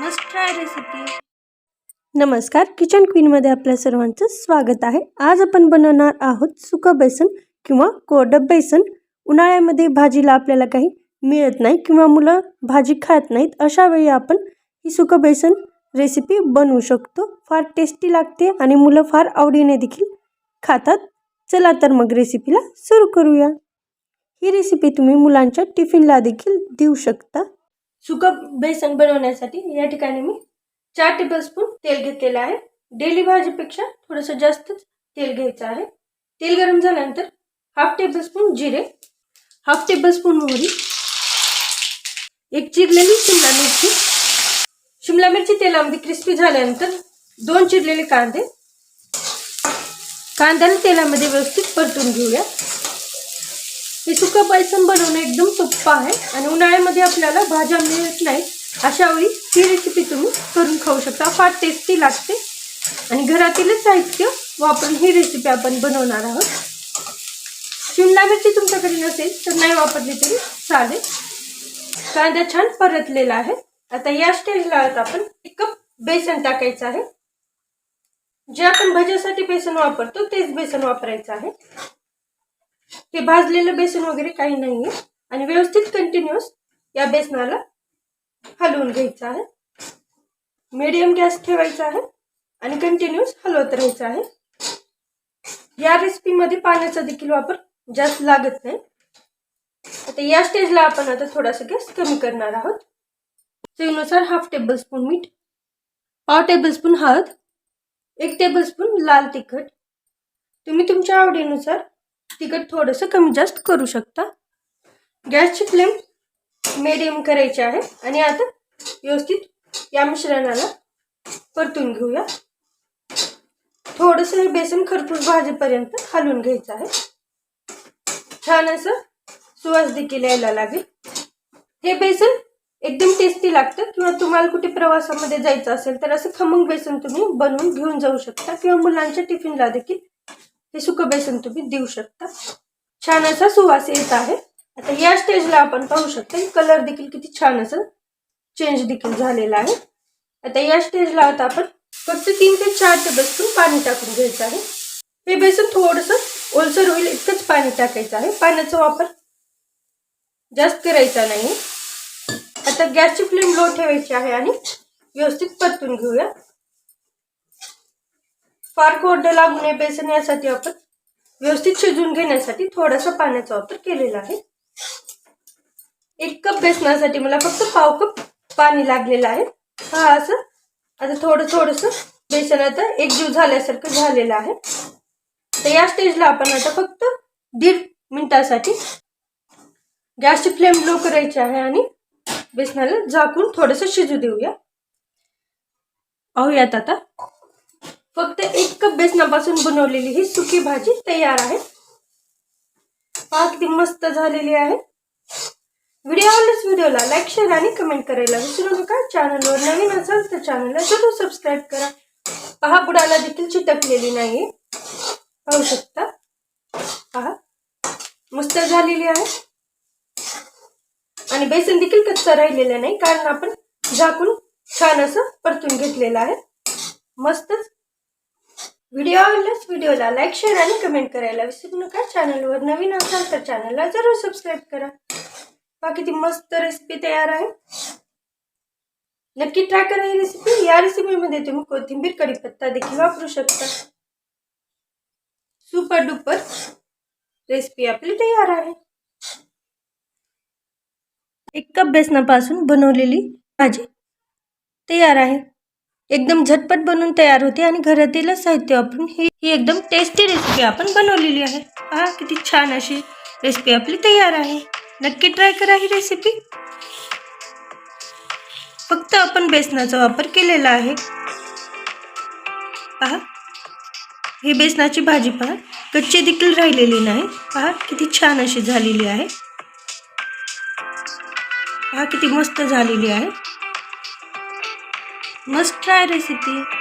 Must try recipe नमस्कार kitchen क्वीनमध्ये आपल्या सर्वांचं स्वागत आहे. आज आपण बनवणार आहोत सुकं बेसन किंवा कोरडं बेसन. उन्हाळ्यामध्ये भाजीला आपल्याला काही मिळत नाही किंवा मुलं भाजी खात नाहीत अशा वेळी आपण ही सुकं बेसन रेसिपी बनवू शकतो. फार टेस्टी लागते आणि मुलं फार आवडीने देखील खातात. चला तर मग रेसिपीला सुरू करूया. ही रेसिपी तुम्ही मुलांच्या टिफिनला देखील देऊ शकता. सुकं बेसन बनवण्यासाठी या ठिकाणी मी चार टेबलस्पून तेल घेतलेलं आहे. डेली भाजीपेक्षा थोडंसं जास्तच तेल घ्यायचं आहे. तेल गरम झाल्यानंतर हाफ टेबलस्पून जिरे हाफ टेबलस्पून मोहरी एक चिरलेली शिमला मिरची. शिमला मिरची तेलामध्ये क्रिस्पी झाल्यानंतर दोन चिरलेले कांदे. कांद्याला तेलामध्ये व्यवस्थित परतून घेऊया. हे सुकं बेसन बनवणं एकदम सोप्पं आहे आणि उन्हाळ्यामध्ये आपल्याला भाज्या मिळत नाही अशा वेळी ही रेसिपी तुम्ही करून खाऊ शकता. फार टेस्टी लागते. आणि घरातीलच साहित्य वापरून ही रेसिपी आपण बनवणार आहोत. शिमला मिरची तुमच्याकडे नसेल तर नाही वापरली तरी चालेल. कांदा छान परतलेला आहे. आता या स्टेजला आता आपण एक कप बेसन टाकायचं आहे. जे आपण भज्यासाठी बेसन वापरतो तेच बेसन वापरायचं आहे. हे भाजलेलं बेसन वगैरे काही नाहीये. आणि व्यवस्थित कंटिन्युअस या बेसनाला हलवून घ्यायचं आहे. मीडियम गॅस ठेवायचा आहे आणि कंटिन्युअस हलवत राहायचं आहे. या रेसिपीमध्ये पाण्याचा देखील वापर जास्त लागत नाही. आता या स्टेजला आपण आता थोडासा गॅस कमी करणार आहोत. चवीनुसार हाफ टेबल स्पून मीठ पाव टेबल स्पून हळद एक टेबलस्पून लाल तिखट. तुम्ही तुमच्या आवडीनुसार तिखट थोडंसं कमी जास्त करू शकता. गॅसची फ्लेम मिडियम करायची आहे. आणि आता व्यवस्थित या मिश्रणाला परतून घेऊया. थोडंसं हे बेसन खरपूस भाजीपर्यंत हलवून घ्यायचं आहे. छान असं सुवास देखील यायला लागेल. हे बेसन एकदम टेस्टी लागतं. किंवा तुम्हाला कुठे प्रवासामध्ये जायचं असेल तर असं खमंग बेसन तुम्ही बनवून घेऊन जाऊ शकता. किंवा मुलांच्या टिफिनला देखील हे सुकं बेसन तुम्ही देऊ शकता. छान असा सुवास येत आहे. आता या स्टेजला आपण पाहू शकता कलर देखील किती छान असं चेंज देखील झालेला आहे. आता या स्टेजला आता आपण फक्त तीन ते चार टेबलस्पून पाणी टाकून घ्यायचं आहे. हे बेसन थोडंसं ओलसर होईल इतकंच पाणी टाकायचं आहे. पाण्याचा वापर जास्त करायचा नाही. आता गॅसची फ्लेम लो ठेवायची आहे आणि व्यवस्थित परतून घेऊया. फार कोरडं लागू नये बेसन यासाठी आपण व्यवस्थित शिजवून घेण्यासाठी थोडासा पाण्याचा वापर केलेला आहे. एक कप बेसनासाठी मला फक्त पाव कप पाणी लागलेलं आहे. हा असं आता थोडं थोडस बेसन आता एकजीव झाल्यासारखं झालेलं आहे. तर या स्टेजला आपण आता फक्त दीड मिनिटासाठी गॅसची फ्लेम लो करायची आहे आणि बेसनाला झाकून थोडस शिजू देऊया. पाहूयात आता. फक्त एक कप बेसनापासून बनवलेली ही सुकी भाजी तयार आहे. अगदी मस्त झालेली आहे. व्हिडिओ आवडल्यास व्हिडिओला लाईक शेअर आणि कमेंट करायला विसरू नका. चॅनलवर नवीन असाल तर चॅनलला जरूर सबस्क्राईब करा. पहा बुडाला देखील चिटकलेली नाही पाहू शकता. पहा मस्त झालेली आहे. आणि बेसन देखील कच्चा राहिलेलं नाही कारण आपण झाकून छान असं परतून घेतलेलं आहे. मस्तच. व्हिडिओ आवडल्यास व्हिडिओला लाईक शेअर आणि कमेंट करायला विसरू नका. चॅनलवर नवीन असाल तर चॅनलला ज़रूर सबस्क्राईब करा. पहा किती मस्त रेसिपी तयार आहे. नक्की ट्राय करा ही रेसिपी या रेसिपीमध्ये तुम्ही कोथिंबीर, कढीपत्ता देखील वापरू शकता. सुपर डुपर रेसिपी आपली तयार आहे. एक कप बेसनापासून बनवलेली भाजी तयार आहे. एकदम झटपट बनवून तयार होते आणि घरातील साहित्य वापरून ही ही एकदम टेस्टी रेसिपी आपण बनवलेली आहे. पहा किती छान अशी रेसिपी आपली तयार आहे. नक्की ट्राय करा ही रेसिपी फक्त आपण बेसनाचा वापर केलेला आहे. पहा ही बेसनाची भाजी पहा कच्ची देखील राहिलेली नाही. पहा किती छान अशी झालेली आहे. पहा किती मस्त झालेली आहे. Must try recipe.